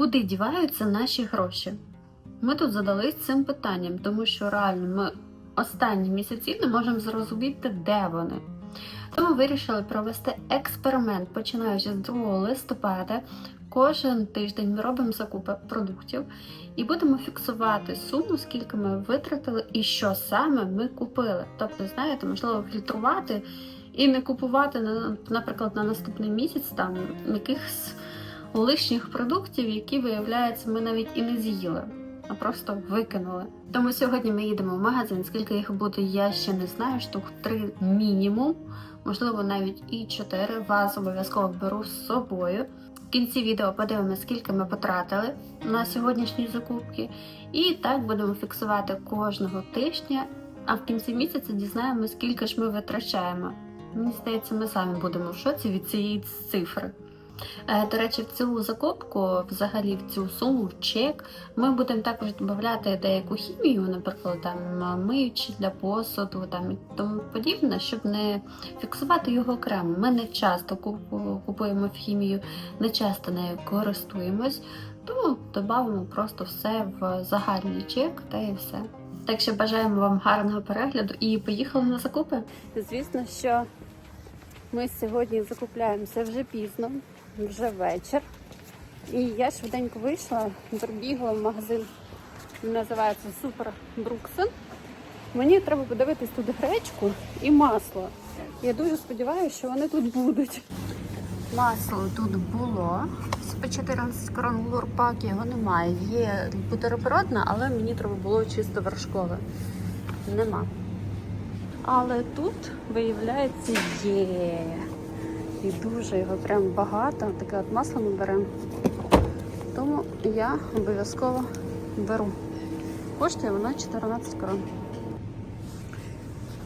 Куди діваються наші гроші? Ми тут задались цим питанням, тому що реально ми останні місяці не можемо зрозуміти, де вони. Тому вирішили провести експеримент, починаючи з 2 листопада. Кожен тиждень ми робимо закупи продуктів і будемо фіксувати суму, скільки ми витратили і що саме ми купили. Тобто, знаєте, можливо, фільтрувати і не купувати, наприклад, на наступний місяць там якихось лишніх продуктів, які, виявляється, ми навіть і не з'їли, а просто викинули. Тому сьогодні ми їдемо в магазин. Скільки їх буде, я ще не знаю. Штук три мінімум, можливо, навіть і чотири. Вас обов'язково беру з собою. В кінці відео подивимося, скільки ми потратили на сьогоднішні закупки. І так будемо фіксувати кожного тижня. А в кінці місяця дізнаємося, скільки ж ми витрачаємо. Мені здається, ми самі будемо в шоці від цієї цифри. Е, До речі, в цю закупку, взагалі в цю суму, в чек, ми будемо також додати деяку хімію, наприклад, там е, миючі для посуду там і тому подібне, щоб не фіксувати його окремо. Ми не часто купу- купуємо хімію, не часто нею користуємось, тому додамо просто все в загальний чек та і все. Так що бажаємо вам гарного перегляду і поїхали на закупи. Звісно, що ми сьогодні закупляємося вже пізно, вже вечір. І я швиденько вийшла, прибігла в магазин, називається Супер Бруксен. Мені треба подивитись тут гречку і масло. Я дуже сподіваюся, що вони тут будуть. Масло тут було по 14 крон лурпак, його немає. Є бутербродна, але мені треба було чисто вершкове. Нема. Але тут, виявляється, є. І дуже його прям багато. Таке от масло ми беремо. Тому я обов'язково беру. Коштує воно 14 крон.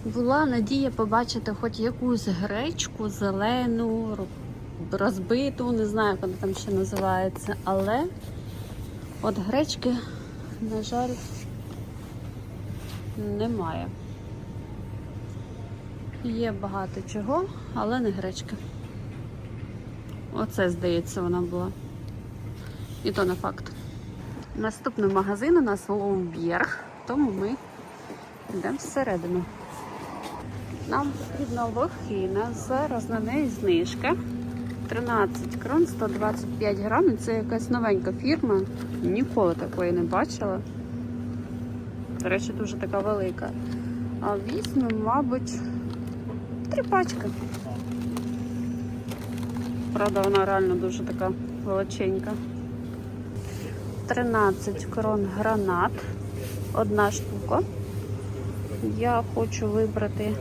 Була надія побачити хоч якусь гречку зелену, розбиту, не знаю, як вона там ще називається, але от гречки, на жаль, немає. Є багато чого, але не гречка. Оце, здається, вона була. І то не факт. Наступний магазин у нас Лоумберг, тому ми йдемо всередину. Нам потрібна лохина. Зараз на неї знижка. 13 крон, 125 грамів. Це якась новенька фірма. Ніколи такої не бачила. До речі, дуже така велика. А візьмемо, мабуть, три пачки. Правда, вона реально дуже така величенька. 13 крон гранат. Одна штука. Я хочу вибрати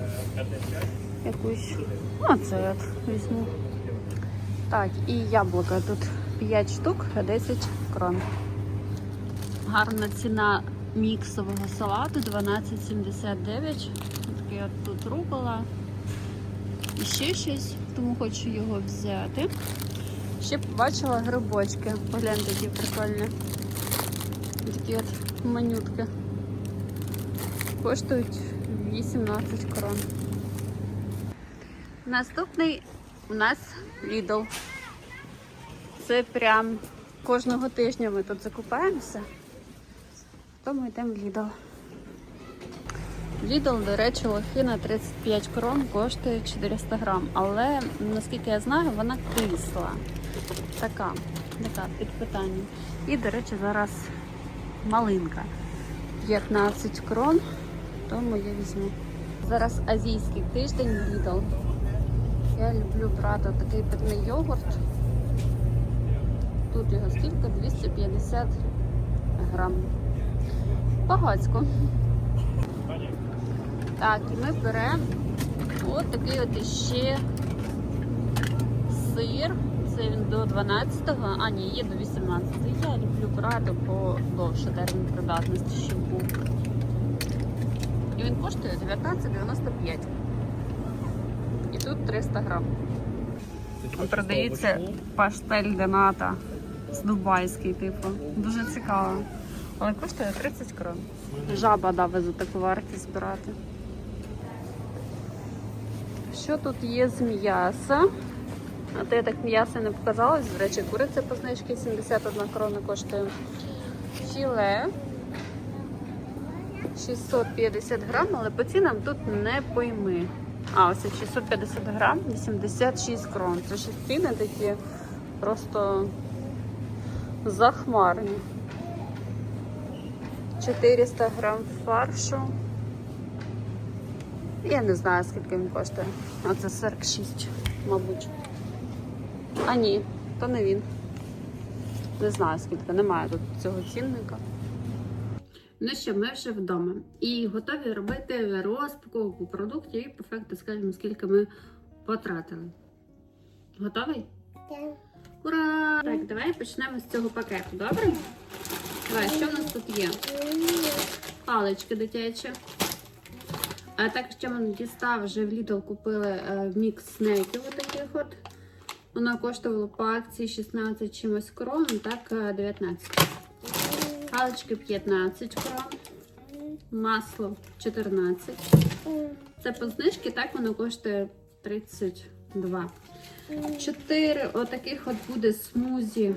якусь. А, це от візьму. Так, і яблука тут 5 штук, 10 крон. Гарна ціна міксового салату 12,79. Такий от тут рукола. І ще щось, тому хочу його взяти. Ще побачила грибочки. Погляньте, які прикольні. Такі от манютки. Коштують 18 крон. Наступний у нас Lidl. Це прям кожного тижня ми тут закупаємося. Тому йдемо в Lidl. Lidl, до речі, лохина 35 крон коштує 400 грам. Але наскільки я знаю, вона кисла. Така, така під питанням. І, до речі, зараз малинка. 15 крон, тому я візьму. Зараз азійський тиждень Lidl. Я люблю брати такий питний йогурт. Тут його скільки? 250 грам. Багацько. Так, і ми беремо от такий от іще сир. Це він до 12-го, а ні, є до 18-го. Я люблю брати по довше термін придатності, щоб був. І він коштує 19,95. І тут 300 грам. Продається паштель дената з дубайський, типу. Дуже цікаво. Але коштує 30 крон. Жаба дави за таку вартість збирати. Що тут є з м'яса? А то я так м'ясо не показалось. До речі, куриця по знижці 71 крона коштує. Філе 650 грам, але по цінам тут не пойми. А, ось 650 грам, 86 крон. Це ще ціни такі просто захмарні. 400 грам фаршу. Я не знаю, скільки він коштує. А це 46, мабуть. А ні, то не він. Не знаю скільки, немає тут цього цінника. Ну що, ми вже вдома і готові робити розпаковку продуктів і по факту скажемо, скільки ми потратили. Готовий? Так. Ура! Так, давай почнемо з цього пакету, добре? Давай, що в нас тут є? Палички дитячі. А так, що ми дістав, вже в Lidl купили е, мікс снеків отаких от. Воно коштувало по акції 16 чимось крон, так е, 19. Палички 15 крон. Масло 14. Це по знижці, так воно коштує 32. Чотири отаких от буде смузі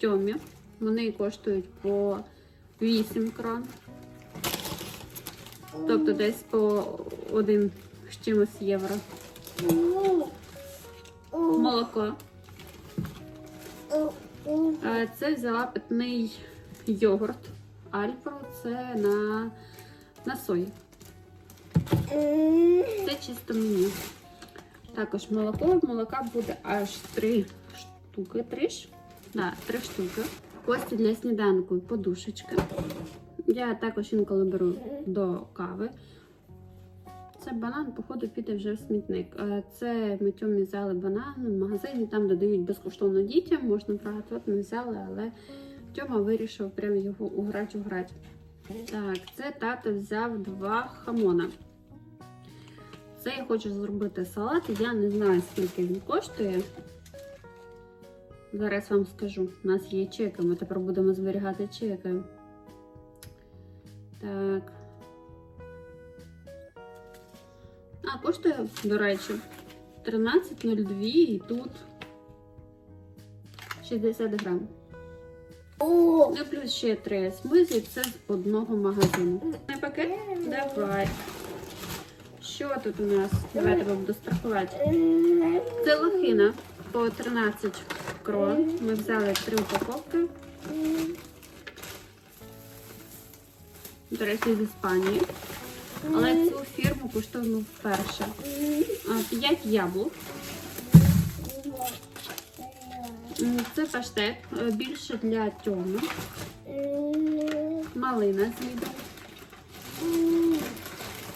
тьомі. Вони коштують по 8 крон. Тобто десь по 1 з чимось євро. Молоко. Це взяла питний йогурт. Альпро це на, на сої. Це чисто мені. Також молоко. Молока буде аж 3 штуки. 3 ж? Да, 3 штуки. Кості для сніданку подушечка. Я також інколи беру до кави. Це банан, походу, піде вже в смітник. Це ми тьомі взяли банан в магазині, там додають безкоштовно дітям, можна брати. От ми взяли, але Тьома вирішив прям його уграть. Так, це тато взяв два хамона. Це я хочу зробити салат. Я не знаю, скільки він коштує. Зараз вам скажу. У нас є чеки, ми тепер будемо зберігати чеки. Так. А, коштує, до речі, 13,02 і тут 60 грам. Ну, плюс ще три смузі, це з одного магазину. Не пакет? Давай. Що тут у нас? Давай тебе буду страхувати. Це лохина по 13 крон. Ми взяли три упаковки. До речі, з Іспанії. Але цю фірму куштуємо вперше. 5 яблук. Це паштет е, більше для тьому. Малина з Lidl.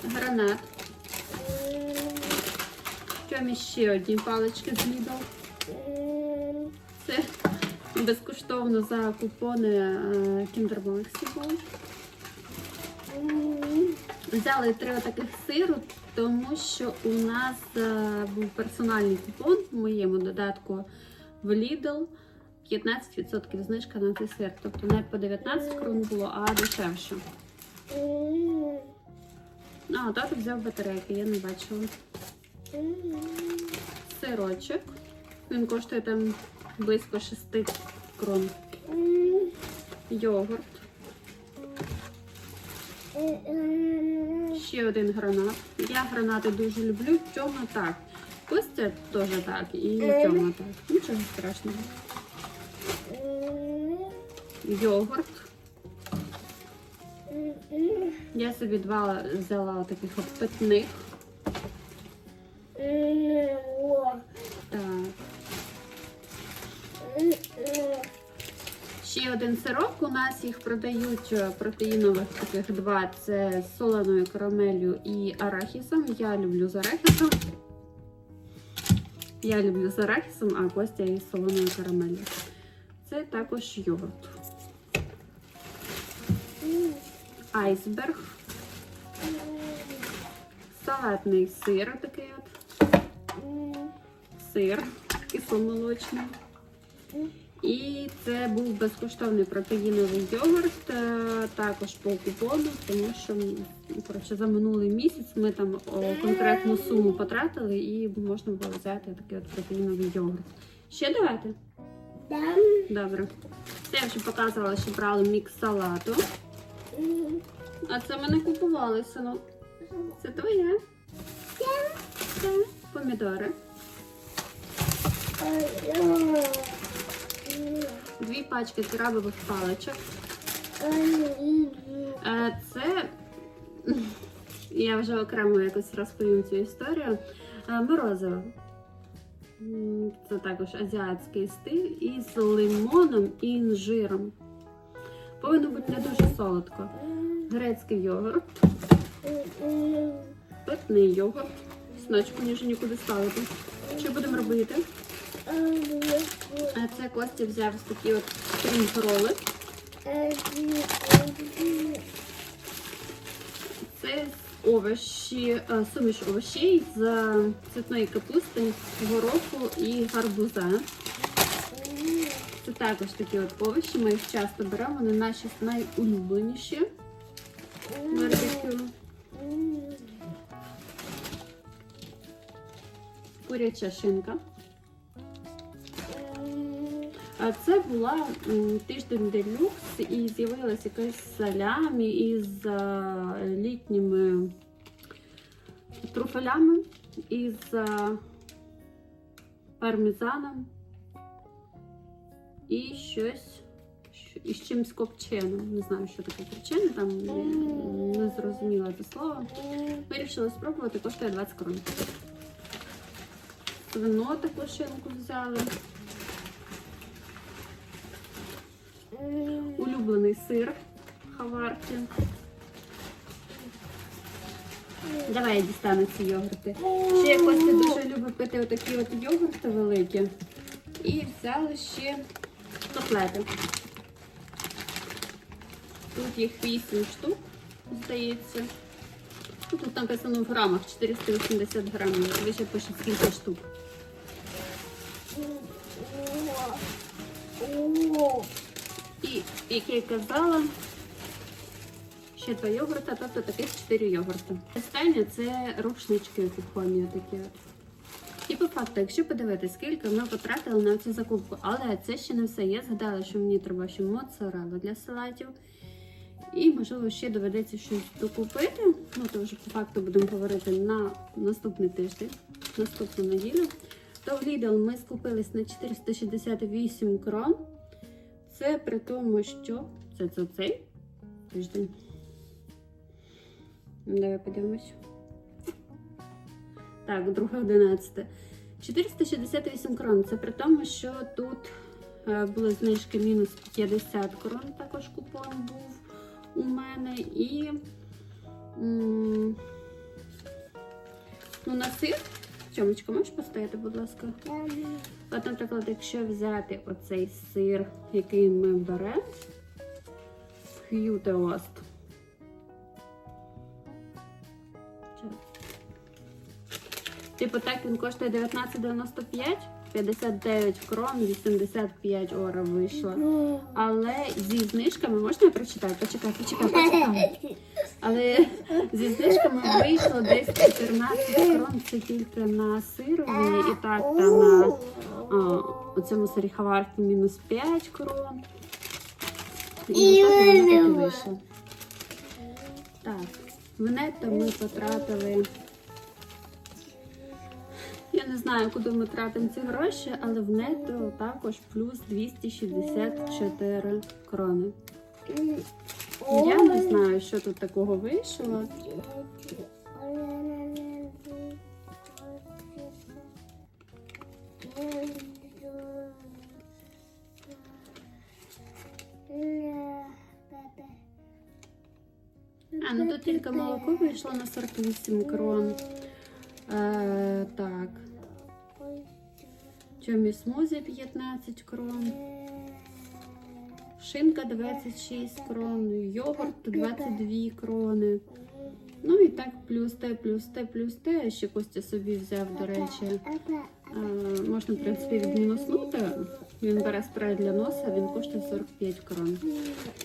Гранат. Тьомі ще одні палички з Lidl. Це безкоштовно за купони Kinder були. Взяли три отаких сиру, тому що у нас е, був персональний купон в моєму додатку в Lidl 15% знижка на цей сир. Тобто не по 19 крон було, а дешевше. А, тато взяв батарейки, я не бачила. Сирочок. Він коштує там близько 6 крон. Йогурт. Ще один гранат. Я гранати дуже люблю. Тьома так. Костя теж так. І Тьома так. Нічого страшного. Йогурт. Я собі два взяла таких от питних. Один сирок. У нас їх продають е, протеїнових таких два. Це з соленою карамеллю і арахісом. Я люблю з арахісом. Я люблю з арахісом, а Костя із солоною карамеллю. Це також йогурт. Айсберг. Салатний сир такий от. Сир кисломолочний. І це був безкоштовний протеїновий йогурт, е, також по купону, тому що коротше, за минулий місяць ми там конкретну суму потратили і можна було взяти такий от протеїновий йогурт. Ще давайте? Да. Добре. Це я вже показувала, що брали мікс салату. А це ми не купували, синок. Це твоє. Це помідори. Дві пачки крабових паличок. Е, Це я вже окремо якось розповім цю історію. Е, Морозиво. Це також азіатський стиль із лимоном і інжиром. Повинно бути не дуже солодко. Грецький йогурт, питний йогурт. Синочку, ніж нікуди ставити. Що будемо робити? А це Костя взяв ось такі от крім-роли. Це овочі, е, суміш овочей з цвітної капусти, гороху і гарбуза. Це також такі от овочі, ми їх часто беремо, вони наші найулюбленіші. Куряча шинка. Це була тиждень делюкс і з'явилася якась салямі із е, літніми труфелями, із е, пармезаном і щось що- із чимось копченим. Не знаю, що таке копчене, там не зрозуміла це слово. Вирішила спробувати, коштує 20 крон. Вино таку шинку взяли. Улюблений сир хаварки. Давай я дістану ці йогурти. Ще Костя дуже любить пити отакі от йогурти великі. І взяли ще котлети. Тут їх 8 штук, здається. Ну, Тут написано в грамах 480 грамів. Ви ще пишете скільки штук. І, як я й казала, ще два йогурта, тобто таких 4 йогурти. Останнє це рушнички кухонні такі. І по факту, якщо подивитися, скільки ми потратили на цю закупку, але це ще не все. Я згадала, що мені треба ще моцарелу для салатів. І, можливо, ще доведеться щось докупити. Ну, то вже по факту будемо говорити на наступний тиждень, наступну неділю. То в Lidl ми скупились на 468 крон. Це при тому, що це, це цей тиждень. Давай подивимось. Так, друге 11. 468 крон. Це при тому, що тут е, були знижки мінус 50 крон, також купон був у мене. І ну, на сир. Тьомочка, можеш постояти, будь ласка? От, наприклад, якщо взяти оцей сир, який ми беремо, Х'ютеост. Типу так він коштує 19,95, 59 крон, 85 ора вийшло. Але зі знижками можна я прочитати? Почекай, почекай, почекай. Але зі знижками вийшло десь 14 крон, це тільки на сирові і так та на у цьому сирі хаварки мінус 5 крон. І отак воно вийшло. Так, в нетто ми потратили. Я не знаю, куди ми тратимо ці гроші, але в нетто також плюс 264 крони. Я не знаю, що тут такого вийшло. А, ну тут тільки молоко вийшло на 48 крон. Е, так. Чомі смузі 15 крон. Шинка 26 крон, йогурт 22 крони. Ну і так плюс те, плюс те, плюс те. Ще Костя собі взяв, до речі. Е, можна, в принципі, відмінуснути Він бере спрей для носа, він коштує 45 крон.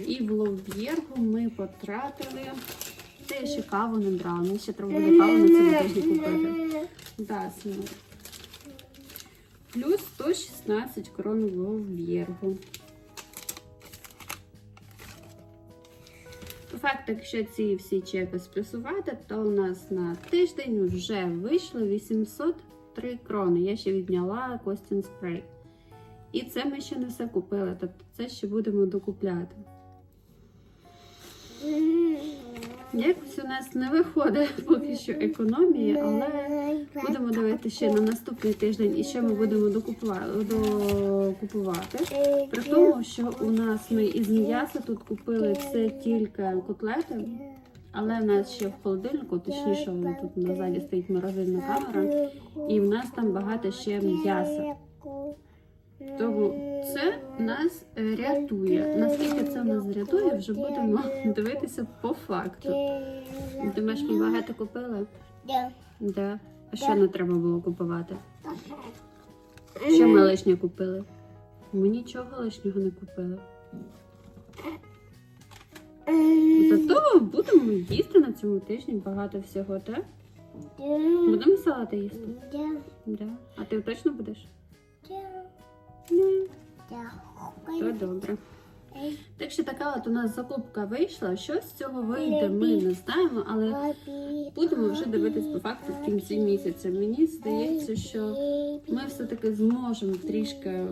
І в Лов'єргу ми потратили. Це ще каву не брала. Мені ще треба буде каву на цьому тижні купити. Да. Плюс 116 крон в Лов'єргу. По якщо ці всі чеки сплюсувати, то у нас на тиждень вже вийшло 803 крони. Я ще відняла Костін спрей. І це ми ще не все купили, тобто це ще будемо докупляти. Якось у нас не виходить поки що економії, але будемо дивитися ще на наступний тиждень і ще ми будемо докупувати. При тому, що у нас ми із м'яса тут купили це тільки котлети, але в нас ще в холодильнику, точніше, тут назаді стоїть морозильна камера, і в нас там багато ще м'яса. Тому це нас рятує. Наскільки це нас рятує, вже будемо дивитися по факту. Думаєш, ми багато купили? Да. А що не треба було купувати? Що ми лишнє купили? Ми нічого лишнього не купили. Зато будемо їсти на цьому тижні багато всього, так? Будемо салати їсти? Да. А ти точно будеш? То добре. Так що така от у нас закупка вийшла. Що з цього вийде, ми не знаємо, але будемо вже дивитись по факту в кінці місяця. Мені здається, що ми все-таки зможемо трішки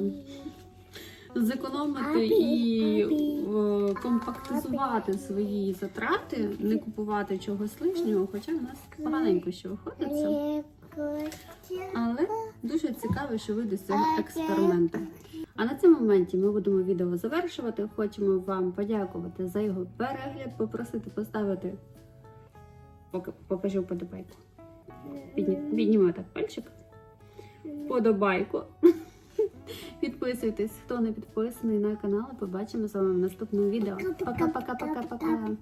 зекономити і е, компактизувати свої затрати, не купувати чогось лишнього, хоча в нас поганенько ще виходить. Але дуже цікаво, що вийде з цього експерименту. А на цьому моменті ми будемо відео завершувати. Хочемо вам подякувати за його перегляд, попросити поставити. Покажу подобайку. Підні- так пальчик. Подобайку. Підписуйтесь, хто не підписаний на канал. Побачимо з вами в наступному відео. Пока-пока-пока-пока.